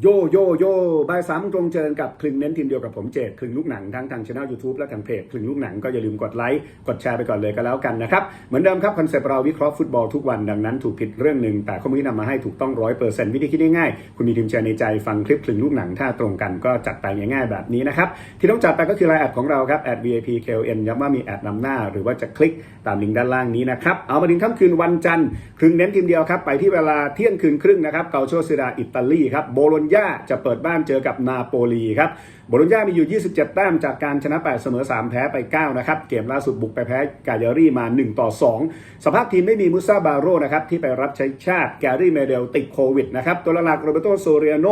โยโยโยบ่ายสามตรงเจอกับคลึงเน้นทีมเดียวกับผมเจดคลึงลูกหนังทั้งทางช่องยูทูบและทางเพจคลึงลูกหนังก็อย่าลืมกดไลค์กดแชร์ไปก่อนเลยก็แล้วกันนะครับเหมือนเดิมครับคอนเซปต์เราวิเคราะห์ฟุตบอลทุกวันดังนั้นถูกผิดเรื่องหนึ่งแต่ข้อมูลที่นำมาให้ถูกต้องร้อยเปอร์เซ็นต์วิธีคิดง่ายๆคุณมีทีมเชียร์ในใจฟังคลิปคลึงลูกหนังถ้าตรงกันก็จัดไปง่ายๆแบบนี้นะครับที่ต้องจัดไปก็คือไลน์แอดของเราครับแอด VIP KLN ย้ำว่ามีแอดนำหน้า หรือว่าจะคลิกตามลิงก์ด้านล่างนี้นะครับเอามาถึงค่ำคืนวันจันทร์ครึ่งเน้นทีมเดียวครับไปที่เวลาเที่ยงคืนครึ่งนะครับเกาโชซิดาอิตาลีครับโบโลญญาจะเปิดบ้านเจอกับนาโปลีครับโบโลญญามีอยู่ 27 แต้มจากการชนะ 8 เสมอ 3 แพ้ไป 9 นะครับ เกมล่าสุดบุกไปแพ้กาเยรี่มา 1 ต่อ 2 สภาพทีมไม่มีมุซาบาโรนะครับที่ไปรับใช้ชาติแกรี่เมเดลติดโควิดนะครับตัวหลักโรเบโตโซเรียโน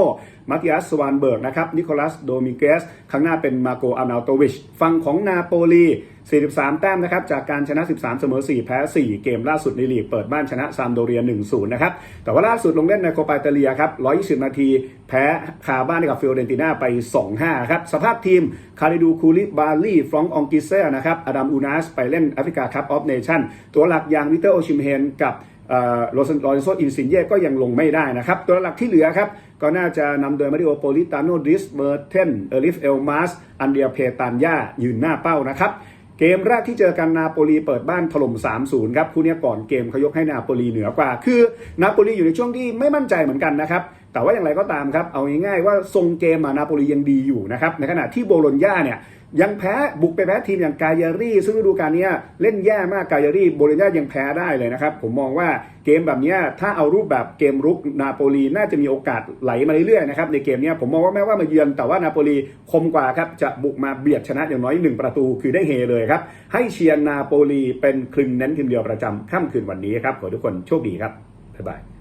มาติอัสสวานเบิร์กนะครับนิโคลัสโดมิเกสข้างหน้าเป็นมาโกอานาโตวิชฝั่งของนาโปลี43 แต้มนะครับจากการชนะ 13 เสมอ 4 แพ้ 4 เกมล่าสุดในลีกเปิดบ้านชนะซามโดเรีย 1-0 นะครับ แต่ว่าล่าสุดลงเล่นในโคปาอิตเลียครับ 120 นาที แพ้คาบ้านกับฟิโอเรนติน่าไป 2-5 ครับ สภาพทีม คาริดูคูลิบาลีฟรององกิเซ่นะครับอดัมอูนัสไปเล่นแอฟริกาคัพออฟเนชั่นตัวหลักอย่างวิเตอร์โอชิมเฮนกับโรเซนโรนโซอินซินเย่ก็ยังลงไม่ได้นะครับ ตัวหลักที่เหลือครับ ก็น่าจะนำโดยมาริโอโปลิตาโนดิสเบอร์เทนเอลิฟเอลมาสอันเดียเพตานยายืนหน้าเป้านะครับ เกมแรกที่เจอกันนาโปลีเปิดบ้านถล่ม 3-0 ครับ คู่นี้ก่อนเกมเขายกให้นาโปลีเหนือกว่า คือนาโปลีอยู่ในช่วงที่ไม่มั่นใจเหมือนกันนะครับ แต่ว่าอย่างไรก็ตามครับ เอาง่ายๆว่าทรงเกมมานาโปลียังดีอยู่นะครับในขณะที่โบโลญญาเนี่ยยังแพ้บุกไปแพ้ทีมอย่างกายารี่ ซึ่งฤดูกาลนี้เล่นแย่มากกายารี่โบโลญญายังแพ้ได้เลยนะครับ ผมมองว่าเกมแบบนี้ถ้าเอารูปแบบเกมรุกนาโปลีน่าจะมีโอกาสไหลมาเรื่อยๆนะครับในเกมนี้ผมมองว่าแม้ว่ามาเยือนแต่ว่านาโปลีคมกว่าครับจะบุกมาเบียดชนะอย่างน้อยหนึ่งประตูคือได้เฮเลยครับ ให้เชียร์นาโปลีเป็นครึ่งเน้นทีมเดียวประจำค่ำคืนวันนี้ครับขอทุกคนโชคดีครับบ๊ายบาย